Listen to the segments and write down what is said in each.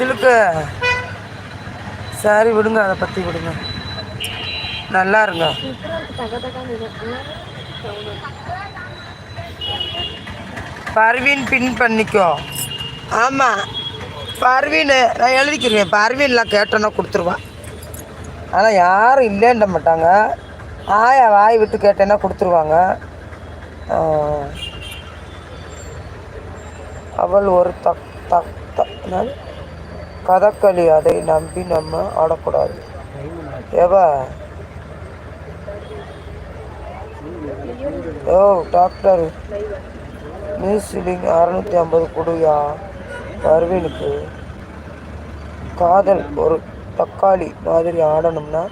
சிலுக்கு. சரி விடுங்க அதை பற்றி விடுங்க. நல்லா இருங்க. பர்வீன் பின் பண்ணிக்கோ. ஆமாம் பர்வீன் நான் எழுதிக்கிறேன். பர்வீன்லாம் கேட்டோன்னா கொடுத்துருவான் ஆனால் யாரும் இல்லைன்ற மாட்டாங்க. ஆயா வாய் விட்டு கேட்டேன்னா கொடுத்துருவாங்க. அவள் ஒரு தக் தக் தக் கதக்களி கதகளி அதை நம்பி நம்ம ஆடக்கூடாது. ஏவா? ஓ டாக்டர். மியூசிலிங் அறநூற்றி ஐம்பது கொடுயா? பர்வீனுக்கு காதல் ஒரு தக்காளி மாதிரி ஆடணும்னா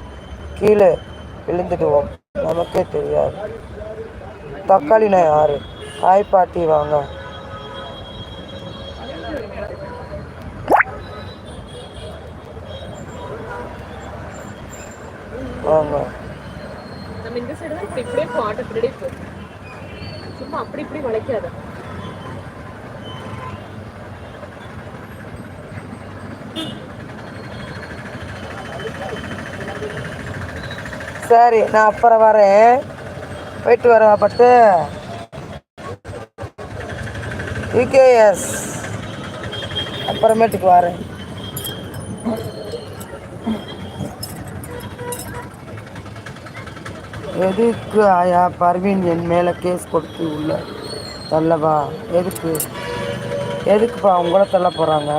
கீழே விழுந்துடுவோம். நமக்கே தெரியாது. தக்காளினா யாரு? ஹாய் பாட்டி வாங்க. வாங்க நம்ம இந்த சைடு தான் இப்படி இப்படியே போ ஆட்டோ இப்படியே போ. சும்மா அப்படி இப்படி வளைக்காத. சரி நான் அப்புறம் வரேன். போயிட்டு வரேன் பட்டு யூகேஎஸ் அப்புறமேட்டுக்கு வரேன். எதுக்கு ஆயா பர்வீன் என் மேலே கேஸ் கொடுத்து உள்ள? தள்ளவா? எதுக்கு? எதுக்குப்பா உங்களை தள்ள போகிறாங்க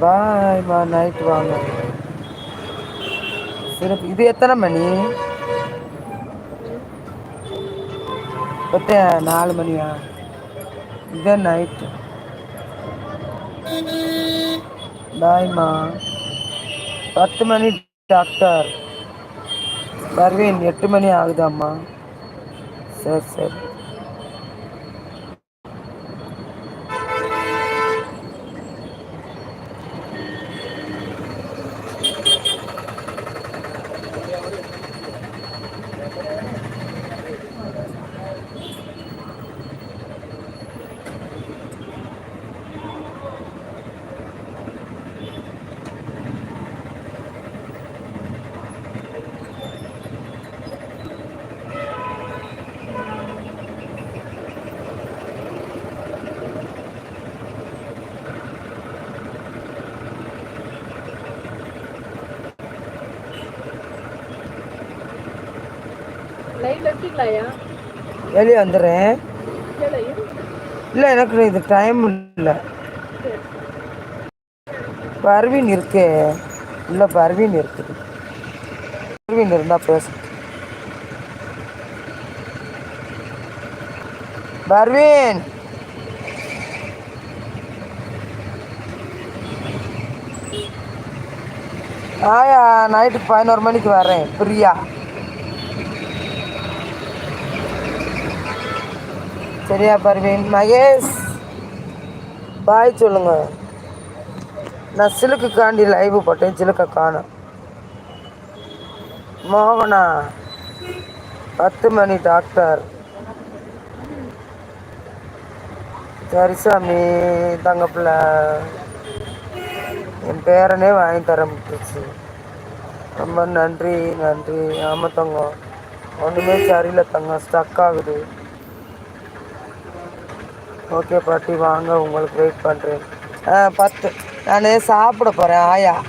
பாய்மா நைட்டு வாங்க. சிறப்பு. இது எத்தனை மணி பத்து நாலு மணியா? இதே நைட்டு பாய்மா பத்து மணி டாக்டர் பர்வீன் எட்டு மணி ஆகுதாம்மா சரி சரி. வெளியே வந்துடுறேன் இல்ல எனக்கு இது டைம் இல்லை. பர்வீன் இருக்கே. இல்லை பர்வீன் இருக்குது பர்வீன் இருந்தால் பேச. பர்வீன் ஆயா நைட்டுக்கு பதினோரு மணிக்கு வரேன் பிரியா. சரியா பர்வீன் மகேஷ் பாய் சொல்லுங்க. நான் சிலுக்குக்காண்டி லைவ் போட்டேன் சிலுக்க காணும் மோகனா பத்து மணி டாக்டர் சரிசாமி தங்கப்பிள்ள. என் பேரனே வாங்கி தர முடிச்சு ரொம்ப நன்றி நன்றி. ஆமாம் தங்கம். ஒன்றுமே சரியில்லை தங்கம். ஸ்டக் ஆகுது. ஓகே பாட்டி வாங்க உங்களுக்கு வெயிட் பண்ணுறேன் ஆ பத்து. நான் சாப்பிட போகிறேன் ஆயா.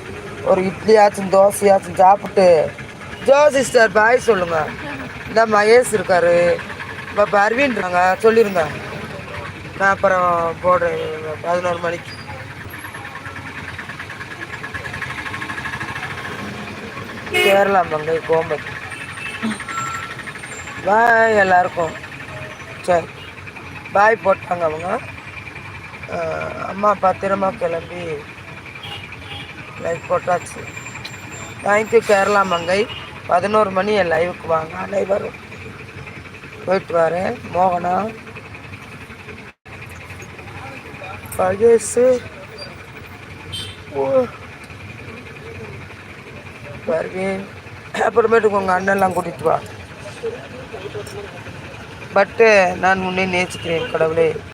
ஒரு இட்லியாச்சும் தோசையாச்சும் சாப்பிட்டு. ஜோ சிஸ்டர் பாய் சொல்லுங்க. இந்த மகேஷ் இருக்காரு. இப்போ பர்வீன்றாங்க சொல்லிருங்க. நான் அப்புறம் போடுறேன் பதினோரு மணிக்கு. கேரளா மங்கை கோம்பை. பாய் எல்லாருக்கும். சரி. பாய் போட்டாங்க அவங்க. அம்மா பத்திரமா கிளம்பி லைவ் போட்டாச்சு. தேங்க்யூ கேரளா மங்கை. பதினோரு மணி என் லைவுக்கு வாங்க. அனைவரும் போயிட்டு வரேன் மோகனா. பகேஷு ஓ. பர்வீன். அப்புறமேட்டுக்கு உங்கள் அண்ணன்லாம் கூட்டிகிட்டு வா. பட்டு நான் உன்னை நேசிக்கிறேன் கடவுளே.